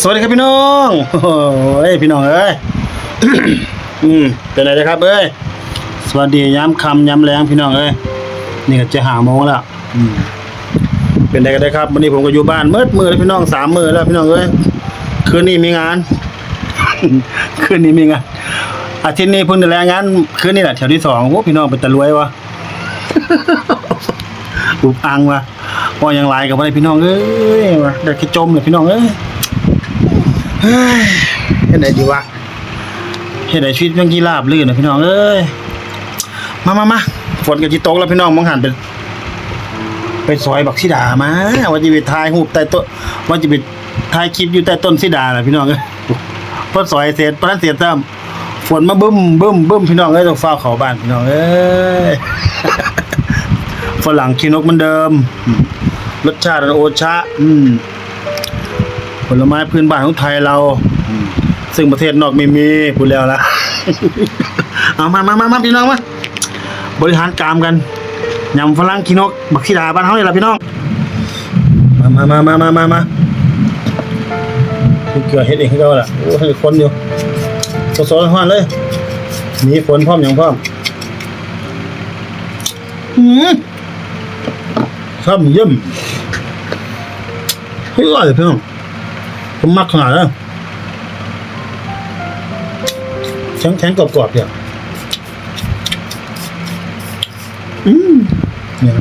สวัสดีครับพี่น้องโอ้ยพี่น้องเอ้ย อืมเป็นไรนะครับเอ้ย สวัสดีย้ำคำย้ำแรงพี่น้องเอ้ย นี่ก็จะหาโมงแล้วอืมเป็นไรกันได้ครับวันนี้ผมก็อยู่บ้านมืดมือแล้วพี่น้องสามมือแล้วพี่น้องเอ้ย คืนนี้มีงาน คืนนี้มีงาน อาทิตย์นี้เพิ่งได้แรงงาน คืนนี้แหละแถวที่สองโอ้พี่น้องเป็นตะรวยวะอุบอังวะพอยังไลกับอะไรพี่น้องเอ้ยวะได้แค่จมเลยพี่น้องเอ้ย เฮ้ยเฮ็ดไดดีวะเฮ็ดไดชีวิตยังกีราบลื่นนะพี่น้องเอ้ยมามามาฝนกับจิตกแล้วพี่น้องมองหันไปไปซอยบักซิดามาว่าจะไปถ่ายรูปใต้ต้นว่าจะไปถ่ายคลิปอยู่ใต้ต้นซิดาแหละพี่น้องเอ้ยพอซอยเสร็จพอนั้นเสร็จซ้ำฝนมาบึ้มบึ้มบึ้มพี่น้องเอ้ยต้องฟ้าเขาบ้านพี่น้องเอ้ยฝรั่งขี้นกเหมือนเดิมอืมรสชาติโอชะ อืม ผลไม้พื้นบ้านของไทยเราอืมซึ่งประเทศนอกไม่มีพูดแล้วละ เอามามามามาพี่น้องมาบริหารกามกันยำฝรั่งขี้นก บักขี้ดาบ้านเฮานี่ล่ะพี่น้อง มามามามามามาพี่เกลือเฮ็ดเองให้เขาล่ะโอ้ให้คนอยู่สดๆร้อนๆเลย มีฝนพร้อมอย่างพร้อมหืมชอบเยี่ยมเฮ้ยอร่อยเพื่อน ผมมักขนาดนั้นแข็งแข็งๆกรอบๆเนี่ยอืมเนี่ย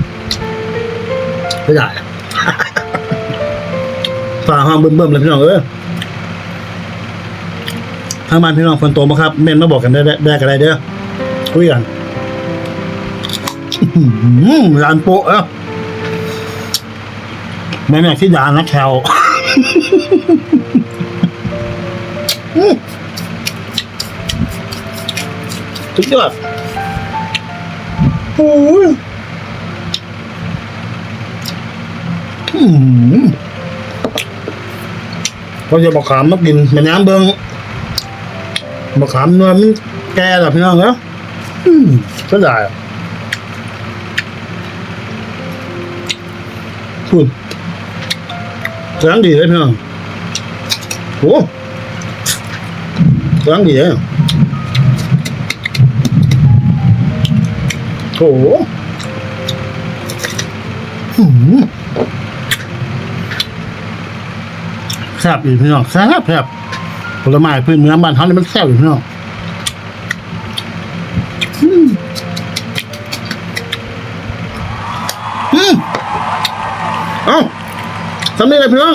ไม่ได้ฝ่าห้องเบิ่มๆเลยพี่น้องเอ้ยทางบ้านพี่น้องฝนตมาครับ เม่นมาบอกกันได้ได้ไดกันได้เด้อคุยกันอืมร้านโปะเอ้า แม่แม่ที่ดานะแคลอืมสุดยอดโอ้ยอืมเขาจะบอกขามมากินแม่น้ำเบิงบอกขามเนื้อมันแก่หรอพี่น้องเหรออืมก็ได้คุณเสียงดีเลยพี่น้องโอ้เสียงดีเลยโอ้โหแซ่บอีกพี่น้องแซ่บแซ่บผลไม้พื้นเมืองบ้านเขาเนี่ยมันแซ่บอีกพี่น้องอืมอืมเอ้า ทำนี่เลยพี่น้อง